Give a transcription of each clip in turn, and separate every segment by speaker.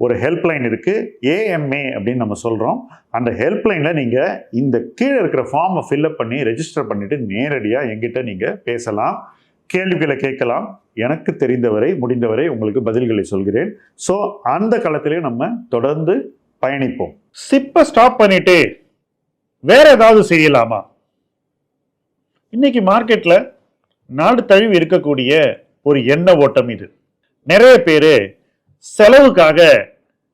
Speaker 1: ஒரு ஹெல்ப்லைன் இருக்குது ஏஎம்ஏ அப்படின்னு நம்ம சொல்கிறோம் அந்த ஹெல்ப்லைனில் நீங்கள் இந்த கீழே இருக்கிற ஃபார்மை ஃபில்அப் பண்ணி ரெஜிஸ்டர் பண்ணிவிட்டு நேரடியாக எங்கிட்ட நீங்கள் பேசலாம். கேள்விகளை கேட்கலாம். எனக்கு தெரிந்தவரை முடிந்தவரை உங்களுக்கு பதில்களை சொல்கிறேன். ஸோ அந்த களத்திலையும் நம்ம தொடர்ந்து பயணிப்போம்.
Speaker 2: சிப்பை ஸ்டாப் பண்ணிட்டு வேற ஏதாவது செய்யலாமா? இன்னைக்கு மார்க்கெட்டில் நாடு தழுவி இருக்கக்கூடிய ஒரு எண்ண ஓட்டம் இது. நிறைய பேர் செலவுக்காக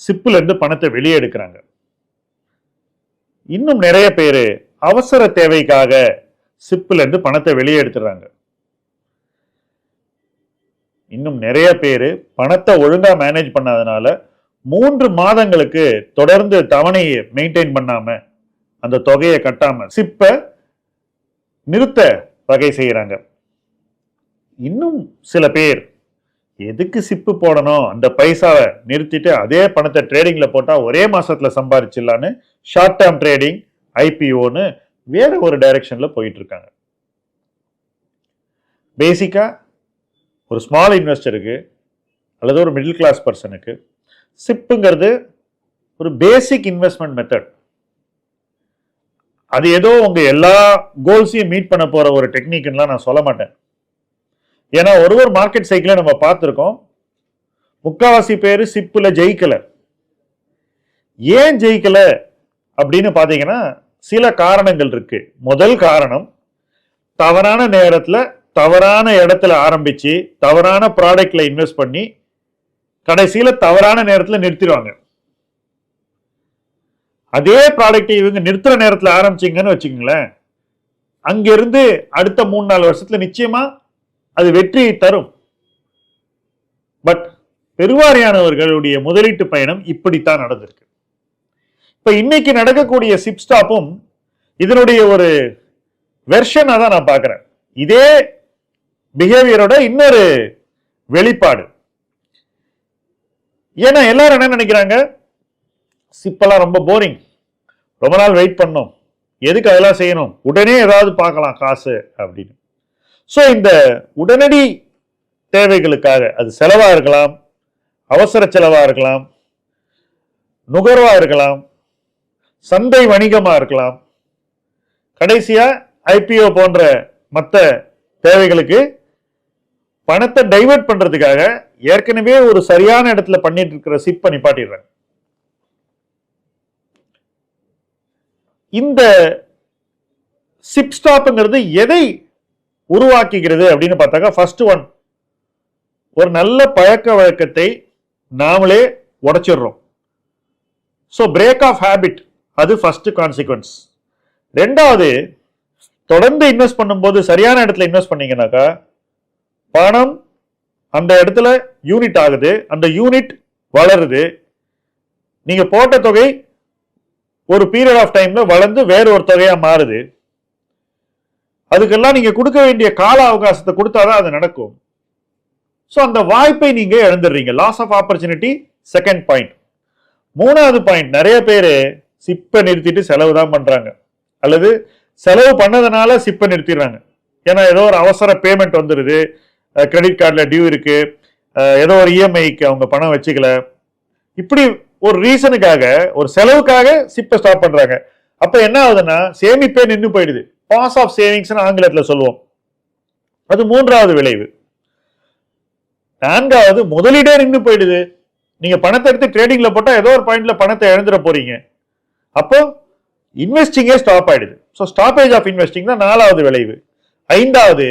Speaker 2: சிப்புல இருந்து பணத்தை வெளியே எடுக்கிறாங்க. இன்னும் நிறைய பேர் அவசர தேவைக்காக சிப்புல இருந்து பணத்தை வெளியே எடுத்துடுறாங்க. இன்னும் நிறைய பேர் பணத்தை ஒழுங்கா மேனேஜ் பண்ணாதனால மூன்று மாதங்களுக்கு தொடர்ந்து தவணையை மெயின்டைன் பண்ணாம அந்த தொகையை கட்டாம சிப்ப நிறுத்த வகை செய்யறாங்க. இன்னும் சில பேர் எதுக்கு சிப்பு போடணும்? அந்த பைசாவை நிறுத்திட்டு அதே பணத்தை ட்ரேடிங்கில் போட்டால் ஒரே மாதத்தில் சம்பாரிச்சிடலான்னு ஷார்ட் டேர்ம் ட்ரேடிங் ஐபிஓன்னு வேற ஒரு டைரக்ஷனில் போயிட்டு இருக்காங்க பேசிக்காக ஒரு ஸ்மால் இன்வெஸ்டருக்கு அல்லது ஒரு மிடில் கிளாஸ் பர்சனுக்கு சிப்புங்கிறது ஒரு பேசிக் இன்வெஸ்ட்மெண்ட் மெத்தட் அது ஏதோ உங்கள் எல்லா கோல்ஸையும் மீட் பண்ண போகிற ஒரு டெக்னிக்லாம் நான் சொல்ல மாட்டேன். ஏன்னா ஒரு ஒரு மார்க்கெட் சைக்கிளை நம்ம பார்த்துருக்கோம். முக்காவாசி பேர் சிப்பில் ஜெயிக்கல. ஏன் ஜெயிக்கல அப்படின்னு பார்த்தீங்கன்னா சில காரணங்கள் இருக்கு. முதல் காரணம் தவறான நேரத்தில் தவறான இடத்துல ஆரம்பித்து தவறான ப்ராடக்டில் இன்வெஸ்ட் பண்ணி கடைசியில் தவறான நேரத்தில் நிறுத்திடுவாங்க. அதே ப்ராடக்ட்டை இவங்க நிறுத்துகிற நேரத்தில் ஆரம்பிச்சிங்கன்னு வச்சுக்கோங்களேன் அங்கிருந்து அடுத்த மூணு நாலு வருஷத்தில் நிச்சயமாக அது வெற்றியை தரும். பட் பெருவாரியானவர்களுடைய முதலீட்டு பயணம் இப்படித்தான் நடந்திருக்கு. இப்ப இன்னைக்கு நடக்கக்கூடிய சிப் ஸ்டாப்பும் இதனுடைய ஒரு வெர்ஷனாக தான் நான் பார்க்கிறேன். இதே பிஹேவியரோட இன்னொரு வெளிப்பாடு. ஏன்னா எல்லாரும் என்ன நினைக்கிறாங்க? சிப்பெல்லாம் ரொம்ப போரிங் ரொம்ப நாள் வெயிட் பண்ணோம் எதுக்கு அதெல்லாம் செய்யணும்? உடனே ஏதாவது பார்க்கலாம் காசு அப்படின்னு. ஸோ இந்த உடனடி தேவைகளுக்காக அது செலவாக இருக்கலாம் அவசர செலவாக இருக்கலாம் நுகர்வாக இருக்கலாம் சந்தை வணிகமாக இருக்கலாம் கடைசியாக ஐபிஓ போன்ற மற்ற தேவைகளுக்கு பணத்தை டைவர்ட் பண்ணுறதுக்காக ஏற்கனவே ஒரு சரியான இடத்துல பண்ணிட்டு இருக்கிற சிப்பை நிப்பாட்டிடுறாங்க இந்த சிப் ஸ்டாப்ங்கிறது எதை உருவாக்குகிறது அப்படின்னு பார்த்தாக்கா ஃபர்ஸ்ட் ஒன் ஒரு நல்ல பழக்க வழக்கத்தை நாமளே உடைச்சிடுறோம். ஸோ பிரேக் ஆஃப் ஹேபிட் அது ஃபர்ஸ்ட் கான்சிக்வன்ஸ் ரெண்டாவது தொடர்ந்து இன்வெஸ்ட் பண்ணும்போது சரியான இடத்துல இன்வெஸ்ட் பண்ணீங்கன்னாக்கா பணம் அந்த இடத்துல யூனிட் ஆகுது. அந்த யூனிட் வளருது. நீங்கள் போட்ட தொகை ஒரு பீரியட் ஆஃப் டைமில் வளர்ந்து வேறு ஒரு தொகையாக மாறுது. அதுக்கெல்லாம் நீங்க கொடுக்க வேண்டிய கால அவகாசத்தை கொடுத்தாதான் அது நடக்கும். ஸோ அந்த வாய்ப்பை நீங்க இழந்துடுறீங்க. Loss of opportunity second point மூணாவது பாயிண்ட் நிறைய பேர் சிப்பை நிறுத்திட்டு செலவு தான் பண்றாங்க. அல்லது செலவு பண்ணதுனால சிப்பை நிறுத்திடுறாங்க. ஏன்னா ஏதோ ஒரு அவசர பேமெண்ட் வந்துடுது கிரெடிட் கார்டில் டியூ இருக்கு. ஏதோ ஒரு இஎம்ஐக்கு அவங்க பணம் வச்சுக்கல. இப்படி ஒரு ரீசனுக்காக ஒரு செலவுக்காக சிப்பை ஸ்டாப் பண்றாங்க. அப்ப என்ன ஆகுதுன்னா சேமிப்பே நின்று போயிடுது. பாஸ் ஆஃப் சேவிங்ஸ் ஆங்கிலத்தில் சொல்லுவோம். அது மூன்றாவது விளைவு. நான்காவது முதலீடே நின்று போயிடுது. நீங்க பணத்தை எடுத்து ட்ரேடிங்ல போட்டா ஏதோ ஒரு பாயிண்ட்ல பணத்தை இழந்துட போறீங்க. அப்போ இன்வெஸ்டிங்கே ஸ்டாப் ஆயிடுது. ஸோ ஸ்டாப்பேஜ் ஆஃப் இன்வெஸ்டிங் தான் நாலாவது விளைவு. ஐந்தாவது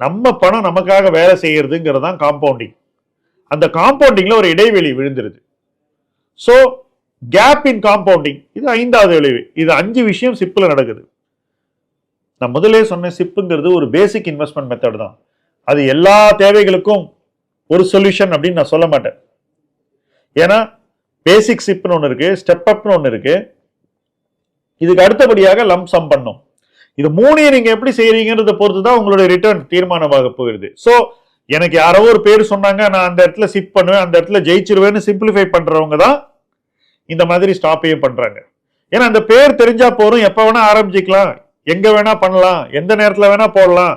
Speaker 2: நம்ம பணம் நமக்காக வேலை செய்யறதுங்கிறது தான் காம்பவுண்டிங் அந்த காம்பவுண்டிங்ல ஒரு இடைவெளி விழுந்துருது. ஸோ கேப் இன் காம்பவுண்டிங் இது ஐந்தாவது விளைவு. இது அஞ்சு விஷயம் சிப்பில் நடக்குது. நான் முதலே சொன்ன சிப்புங்கிறது ஒரு பேசிக் இன்வெஸ்ட்மெண்ட் மெத்தட் தான். அது எல்லா தேவைகளுக்கும் ஒரு சொல்யூஷன் அப்படின்னு நான் சொல்ல மாட்டேன். ஏன்னா பேசிக் சிப்னு ஒன்று இருக்கு ஸ்டெப் அப்னு ஒன்று இருக்கு. இதுக்கு அடுத்தபடியாக லம்ப் சம் பண்ணும். இது மூணையும் நீங்க எப்படி செய்யறீங்கன்றத பொறுத்து தான் உங்களுடைய ரிட்டர்ன் தீர்மானமாக போகிறது. ஸோ எனக்கு யாரோ ஒரு பேர் சொன்னாங்க நான் அந்த இடத்துல சிப் பண்ணுவேன் அந்த இடத்துல ஜெயிச்சிருவேன்னு சிம்பிளிஃபை பண்றவங்க தான் இந்த மாதிரி ஸ்டாப்பையே பண்றாங்க. ஏன்னா அந்த பேர் தெரிஞ்சா போதும் எப்ப வேணா ஆரம்பிச்சுக்கலாம். எங்க வேணா பண்ணலாம் எந்த நேரத்துல வேணா போடலாம்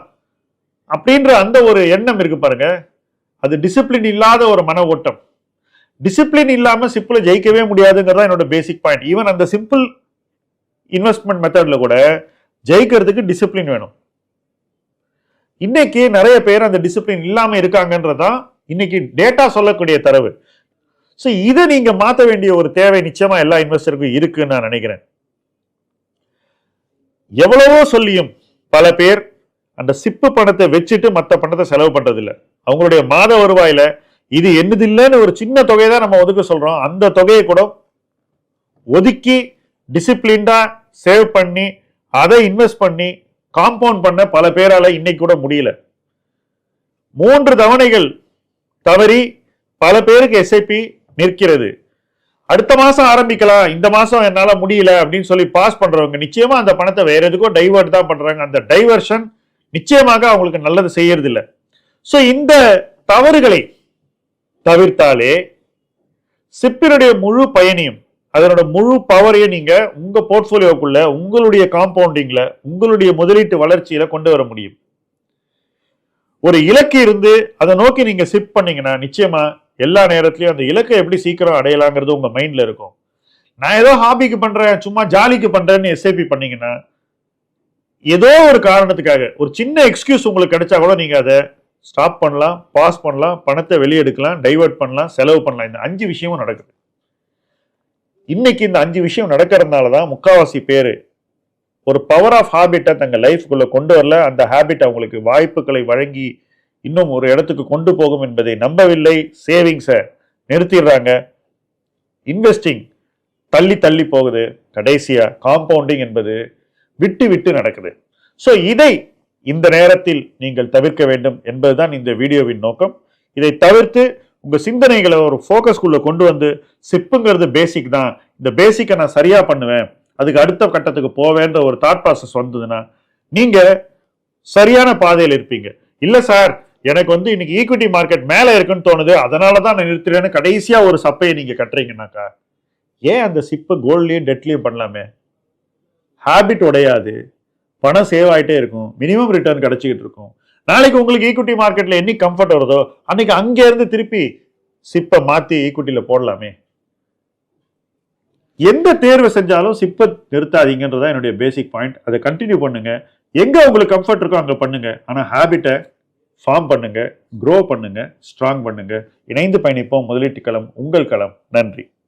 Speaker 2: அப்படின்ற அந்த ஒரு எண்ணம் இருக்கு பாருங்க. அது டிசிப்ளின் இல்லாத ஒரு மன ஓட்டம். டிசிப்ளின் இல்லாம சிம்பிள ஜெயிக்கவே முடியாதுங்கிறதா என்னோட பேசிக் பாயிண்ட் ஈவன் அந்த சிம்பிள் இன்வெஸ்ட்மெண்ட் மெத்தட்ல கூட ஜெயிக்கிறதுக்கு டிசிப்ளின் வேணும். இன்னைக்கு நிறைய பேர் அந்த டிசிப்ளின் இல்லாம இருக்காங்கன்றதான் இன்னைக்கு டேட்டா சொல்லக்கூடிய தரவு. ஸோ இதை நீங்க மாற்ற வேண்டிய ஒரு தேவை நிச்சயமா எல்லா இன்வெஸ்டருக்கும் இருக்குன்னு நான் நினைக்கிறேன். எவ்வளவோ சொல்லியும் பல பேர் அந்த சிப்பு பணத்தை வச்சுட்டு மற்ற பணத்தை செலவு பண்றது அவங்களுடைய மாத வருவாயில இது என்னது இல்லைன்னு ஒரு சின்ன தொகையை தான் நம்ம ஒதுக்க சொல்றோம். அந்த தொகையை கூட ஒதுக்கி டிசிப்ளின்டா சேவ் பண்ணி அதை இன்வெஸ்ட் பண்ணி காம்பவுண்ட் பண்ண பல பேரால இன்னைக்கு கூட முடியல. மூன்று தவணைகள் தவறி பல பேருக்கு எஸ்ஐபி நிற்கிறது. அடுத்த மாசம் ஆரம்பிக்கலாம். இந்த மாசம் என்னால முடியல அப்படின்னு சொல்லி பாஸ் பண்றவங்க நிச்சயமா அந்த பணத்தை வேற எதுக்கோ டைவர்ட் தான் பண்றாங்க. அந்த டைவர்ஷன் நிச்சயமாக அவங்களுக்கு நல்லது செய்யறது இல்லை சோ இந்த தவறுகளை தவிர்த்தாலே சிப்பினுடைய முழு பயனையும் அதனோட முழு பவரையும் நீங்க உங்க போர்ட்போலியோக்குள்ள உங்களுடைய காம்பவுண்டிங்ல உங்களுடைய முதலீட்டு வளர்ச்சியில கொண்டு வர முடியும். ஒரு இலக்கு இருந்து அதை நோக்கி நீங்க சிப் பண்ணீங்கன்னா நிச்சயமா எல்லா நேரத்துலையும் அந்த இலக்கை எப்படி சீக்கிரம் அடையலாங்கிறது உங்கள் மைண்டில் இருக்கும். நான் ஏதோ ஹாபிக்கு பண்ணுறேன் சும்மா ஜாலிக்கு பண்ணுறேன்னு எஸ்ஐபி பண்ணீங்கன்னா ஏதோ ஒரு காரணத்துக்காக ஒரு சின்ன எக்ஸ்கியூஸ் உங்களுக்கு கிடைச்சா கூட நீங்கள் அதை ஸ்டாப் பண்ணலாம் பாஸ் பண்ணலாம் பணத்தை வெளியெடுக்கலாம் டைவெர்ட் டைவர்ட் பண்ணலாம் செலவு பண்ணலாம். இந்த அஞ்சு விஷயமும் நடக்குது. இன்னைக்கு இந்த அஞ்சு விஷயம் நடக்கிறதுனால தான் முக்காவாசி பேர் ஒரு பவர் ஆஃப் ஹாபிட்டை தங்கள் லைஃப்குள்ளே கொண்டு வரல. அந்த ஹேபிட் அவங்களுக்கு வாய்ப்புகளை வழங்கி இன்னும் ஒரு இடத்துக்கு கொண்டு போகும் என்பதை நம்பவில்லை. சேவிங்ஸை நிறுத்திடுறாங்க. இன்வெஸ்டிங் தள்ளி தள்ளி போகுது. கடைசியாக காம்பவுண்டிங் என்பது விட்டு விட்டு நடக்குது. ஸோ இதை இந்த நேரத்தில் நீங்கள் தவிர்க்க வேண்டும் என்பதுதான் இந்த வீடியோவின் நோக்கம். இதை தவிர்த்து உங்கள் சிந்தனைகளை ஒரு ஃபோக்கஸ்குள்ளே கொண்டு வந்து சிப்புங்கிறது பேசிக் தான். இந்த பேசிக்கை நான் சரியாக பண்ணுவேன். அதுக்கு அடுத்த கட்டத்துக்கு போவேன்ற ஒரு தாட் ப்ராசஸ் வந்ததுன்னா நீங்கள் சரியான பாதையில் இருப்பீங்க. இல்லை சார் எனக்கு வந்து இன்னைக்கு ஈக்விட்டி மார்க்கெட் மேலே இருக்குன்னு தோணுது. அதனால தான் நான் நிறுத்துறேன்னு கடைசியாக ஒரு சப்பையை நீங்கள் கட்டுறீங்கன்னாக்கா ஏன் அந்த சிப்பை கோல்ட்லேயும் டெட்லையும் பண்ணலாமே? ஹாபிட் உடையாது. பணம் சேவ் ஆகிட்டே இருக்கும். மினிமம் ரிட்டர்ன் கிடச்சிக்கிட்டு இருக்கும். நாளைக்கு உங்களுக்கு ஈக்விட்டி மார்க்கெட்டில் என்னைக்கு கம்ஃபர்ட் வருதோ அன்னைக்கு அங்கேருந்து திருப்பி சிப்பை மாற்றி ஈக்விட்டியில போடலாமே? எந்த தேர்வு செஞ்சாலும் சிப்பை நிறுத்தாதீங்கன்றதான் என்னுடைய பேசிக் பாயிண்ட் அதை கண்டினியூ பண்ணுங்கள் எங்கே உங்களுக்கு கம்ஃபர்ட் இருக்கோ அங்கே பண்ணுங்கள் ஆனால் ஹாபிட்டை ஃபார்ம் பண்ணுங்கள் க்ரோ பண்ணுங்கள் ஸ்ட்ராங் பண்ணுங்கள் இணைந்து பயணிப்போம். முதலீட்டு களம் உங்கள் களம். நன்றி.